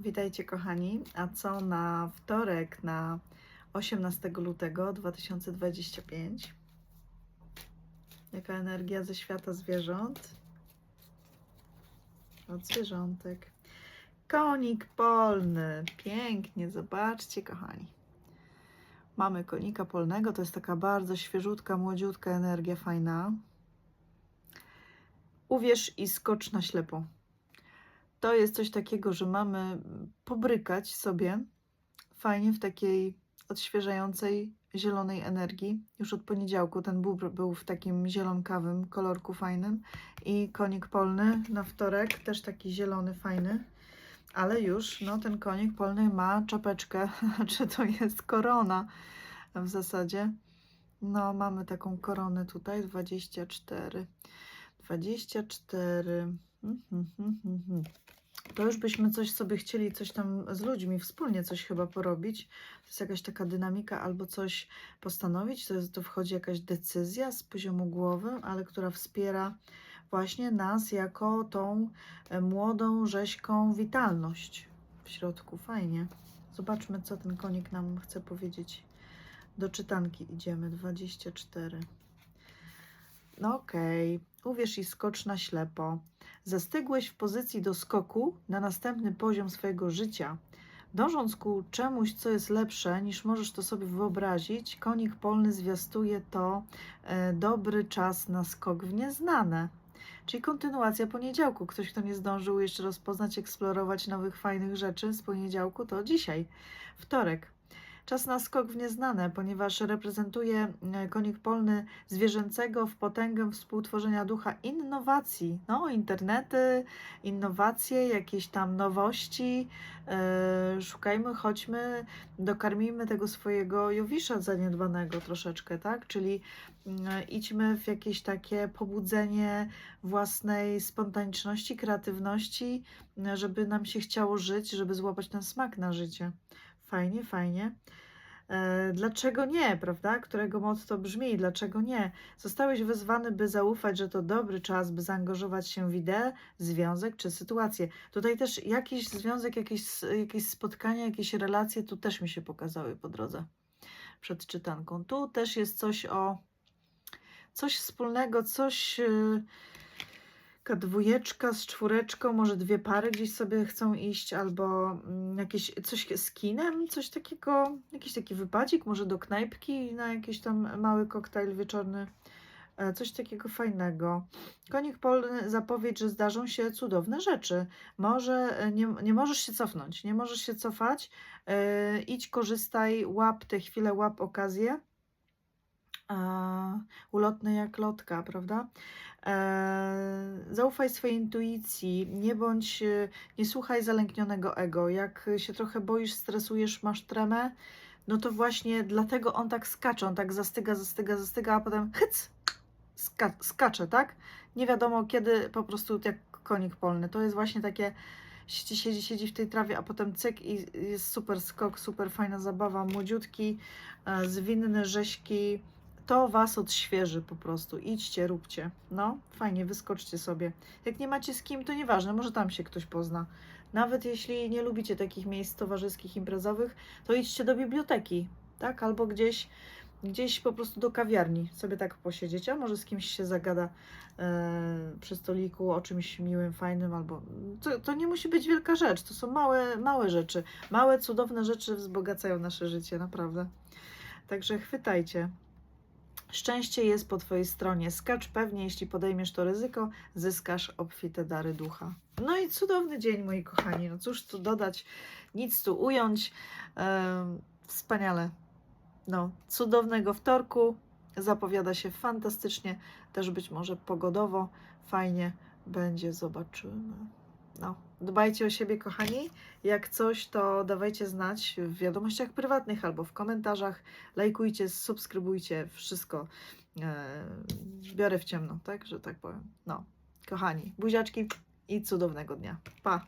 Witajcie kochani. A co na wtorek, na 18 lutego 2025? Jaka energia ze świata zwierząt? Od zwierzątek. Konik polny. Pięknie, zobaczcie kochani. Mamy konika polnego, to jest taka bardzo świeżutka, młodziutka energia, fajna. Uwierz i skocz na ślepo to jest coś takiego, że mamy pobrykać sobie fajnie w takiej odświeżającej zielonej energii. Już od poniedziałku ten bóbr był w takim zielonkawym kolorku fajnym i konik polny na wtorek też taki zielony fajny. Ale już no, ten konik polny ma czapeczkę, czy to jest korona w zasadzie. No, mamy taką koronę tutaj, 24. 24. Mhm, mhm, mhm. To już byśmy coś sobie chcieli, coś tam z ludźmi wspólnie coś chyba porobić. To jest jakaś taka dynamika albo coś postanowić. To, jest, to wchodzi jakaś decyzja z poziomu głowy, ale która wspiera właśnie nas jako tą e, młodą, rzeźką witalność w środku. Fajnie. Zobaczmy, co ten konik nam chce powiedzieć. Do czytanki idziemy. 24. No okej. Uwierz i skocz na ślepo. Zastygłeś w pozycji do skoku na następny poziom swojego życia. Dążąc ku czemuś, co jest lepsze niż możesz to sobie wyobrazić, konik polny zwiastuje to e, dobry czas na skok w nieznane. Czyli kontynuacja poniedziałku. Ktoś, kto nie zdążył jeszcze rozpoznać, eksplorować nowych, fajnych rzeczy z poniedziałku, to dzisiaj, wtorek. Czas na skok w nieznane, ponieważ reprezentuje e, konik polny zwierzęcego w potęgę współtworzenia ducha innowacji. No, internety, innowacje, jakieś tam nowości. E, szukajmy, chodźmy, dokarmijmy tego swojego Jowisza zaniedbanego troszeczkę, tak? Czyli idźmy w jakieś takie pobudzenie własnej spontaniczności, kreatywności, żeby nam się chciało żyć, żeby złapać ten smak na życie. Fajnie, fajnie. E, Dlaczego nie, prawda? Którego motto brzmi, dlaczego nie? Zostałeś wezwany, by zaufać, że to dobry czas, by zaangażować się w ideę, związek czy sytuację. Tutaj też jakiś związek, jakieś, jakieś spotkania, jakieś relacje tu też mi się pokazały po drodze przed czytanką. Tu też jest coś o coś wspólnego, coś. Yy, Taka dwójeczka z czwóreczką, może dwie pary gdzieś sobie chcą iść, albo mm, jakieś coś z kinem, coś takiego, jakiś taki wypadzik, może do knajpki na jakiś tam mały koktajl wieczorny, e, coś takiego fajnego. Konik polny zapowiedź, że zdarzą się cudowne rzeczy. Może e, nie, nie możesz się cofnąć, nie możesz się cofać. E, idź, korzystaj, łap tę chwilę, łap okazję. A, ulotny jak lotka, prawda? E, zaufaj swojej intuicji, nie bądź, e, nie słuchaj zalęknionego ego. Jak się trochę boisz, stresujesz, masz tremę, no to właśnie dlatego on tak skacze, on tak zastyga, zastyga, zastyga, a potem hyc, ska skacze, tak? Nie wiadomo kiedy, po prostu jak konik polny. To jest właśnie takie siedzi, siedzi, siedzi w tej trawie, a potem cyk i jest super skok, super fajna zabawa, młodziutki, e, zwinny, rzeźki, to was odświeży po prostu. Idźcie, róbcie. No, fajnie, wyskoczcie sobie. Jak nie macie z kim, to nieważne, może tam się ktoś pozna. Nawet jeśli nie lubicie takich miejsc towarzyskich, imprezowych, to idźcie do biblioteki, tak? Albo gdzieś, gdzieś po prostu do kawiarni sobie tak posiedzieć, a może z kimś się zagada e, przy stoliku o czymś miłym, fajnym, albo to, to nie musi być wielka rzecz, to są małe, małe rzeczy. Małe, cudowne rzeczy wzbogacają nasze życie, naprawdę. Także chwytajcie. Szczęście jest po Twojej stronie. Skacz pewnie, jeśli podejmiesz to ryzyko, zyskasz obfite dary ducha. No i cudowny dzień, moi kochani. No cóż tu dodać, nic tu ująć. Wspaniale. No, cudownego wtorku. Zapowiada się fantastycznie, też być może pogodowo. Fajnie będzie, zobaczymy. No, dbajcie o siebie, kochani. Jak coś, to dawajcie znać w wiadomościach prywatnych albo w komentarzach. Lajkujcie, subskrybujcie, wszystko. E, biorę w ciemno, tak, że tak powiem. No, kochani, buziaczki i cudownego dnia. Pa!